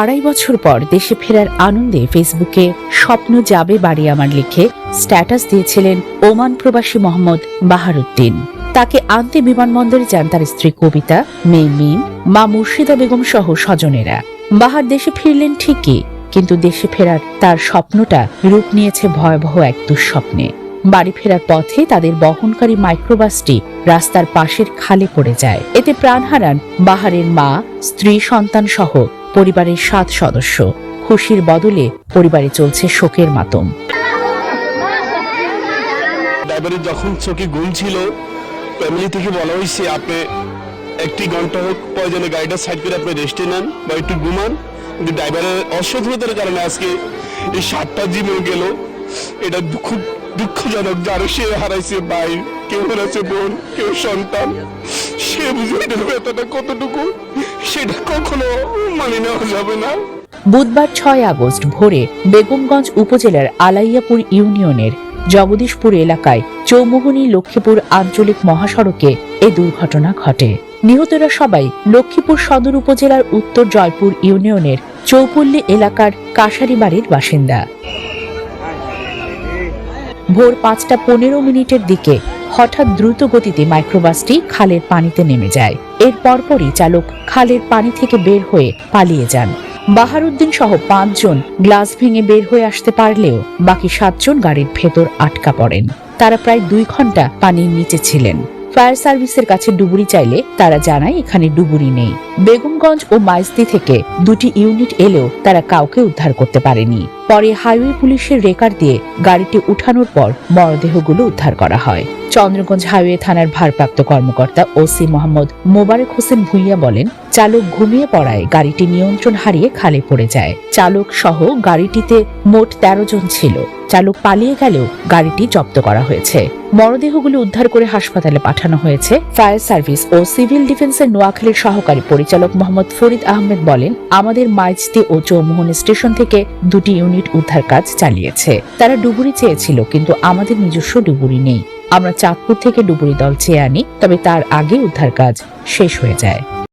আড়াই বছর পর দেশে ফেরার আনন্দে ফেসবুকে স্বপ্ন যাবে বাড়ি আমার লিখে স্ট্যাটাস দিয়েছিলেন ওমান প্রবাসী মোহাম্মদ বাহারুদ্দিন। তাকে আনতে বিমানবন্দরে যান তার স্ত্রী কবিতা, মেয়ে মিম, মা মুর্শিদা বেগম সহ স্বজনেরা। বাহার দেশে ফিরলেন ঠিকই, কিন্তু দেশে ফেরার তার স্বপ্নটা রূপ নিয়েছে ভয়াবহ এক দুঃস্বপ্নে। বাড়ি ফেরার পথে তাদের বহনকারী মাইক্রোবাসটি রাস্তার পাশের খালে পড়ে যায়। এতে প্রাণ হারান বাহারের মা, স্ত্রী, সন্তান সহ পরিবারের সাত সদস্য। খুশির বদলে পরিবারে চলছে শোকের মাতম। ড্রাইভারের যখন চোখে ঘুম ছিল ফ্যামিলি থেকে বলা হয়েছে, আপনি একটি ঘণ্টা হোক প্রয়োজনে গাড়িটা সাইড করে আপনি রেস্টে নেন বা একটু ঘুমান। কিন্তু ড্রাইভারের অসফলতার কারণে আজকে এই সাতটা জীবন গেল। এটা খুব দুঃখজনক যারা সে হারাইছে ভাই। কেউ হারাইছে বোন, কেউ সন্তান। সে বুঝে এটার ব্যথাটা কতটুকু, সেটা কখনো মানে নেওয়া যাবে না। বুধবার ছয় আগস্ট ভোরে বেগমগঞ্জ উপজেলার আলাইয়াপুর ইউনিয়নের জগদীশপুর এলাকায় চৌমোহনী লক্ষ্মীপুর আঞ্চলিক মহাসড়কে এ দুর্ঘটনা ঘটে। নিহতরা সবাই লক্ষ্মীপুর সদর উপজেলার উত্তর জয়পুর ইউনিয়নের চৌপল্লী এলাকার কাশারি বাড়ির বাসিন্দা। ভোর পাঁচটা পনেরো মিনিটের দিকে হঠাৎ দ্রুত গতিতে মাইক্রোবাসটি খালের পানিতে নেমে যায়। এর পরপরই চালক খালের পানি থেকে বের হয়ে পালিয়ে যান। বাহারুদ্দিন সহ পাঁচজন গ্লাস ভেঙে বের হয়ে আসতে পারলেও বাকি সাতজন গাড়ির ভেতর আটকা পড়েন। তারা প্রায় দুই ঘণ্টা পানির নিচে ছিলেন। ফায়ার সার্ভিসের কাছে ডুবুরি চাইলে তারা জানায় এখানে ডুবুরি নেই। বেগমগঞ্জ ও মাইজদি থেকে দুটি ইউনিট এলেও তারা কাউকে উদ্ধার করতে পারেনি। পরে হাইওয়ে পুলিশের রেকার দিয়ে গাড়িটি উঠানোর পর মরদেহগুলো উদ্ধার করা হয়। চন্দ্রগঞ্জ হাইওয়ে থানার ভারপ্রাপ্ত কর্মকর্তা ওসি মোহাম্মদ মোবারক হোসেন ভুইয়া বলেন, চালক ঘুমিয়ে পড়ায় গাড়িটি নিয়ন্ত্রণ হারিয়ে খালে পড়ে যায়। চালক সহ গাড়িটিতে মোট তেরো জন ছিল। চালক পালিয়ে গেলেও গাড়িটি জব্দ করা হয়েছে। মরদেহগুলো উদ্ধার করে হাসপাতালে পাঠানো হয়েছে। ফায়ার সার্ভিস ও সিভিল ডিফেন্সের নোয়াখালীর সহকারী পরিচালক মোহাম্মদ ফরিদ আহমেদ বলেন, আমাদের মাইজদি ও চৌমোহন স্টেশন থেকে দুটি ইউনিট উদ্ধার কাজ চালিয়েছে। তারা ডুবুরি চেয়েছিল, কিন্তু আমাদের নিজস্ব ডুবুরি নেই। আমরা চাঁদপুর থেকে ডুবুরি দল চেয়ে আনি, তবে তার আগে উদ্ধার কাজ শেষ হয়ে যায়।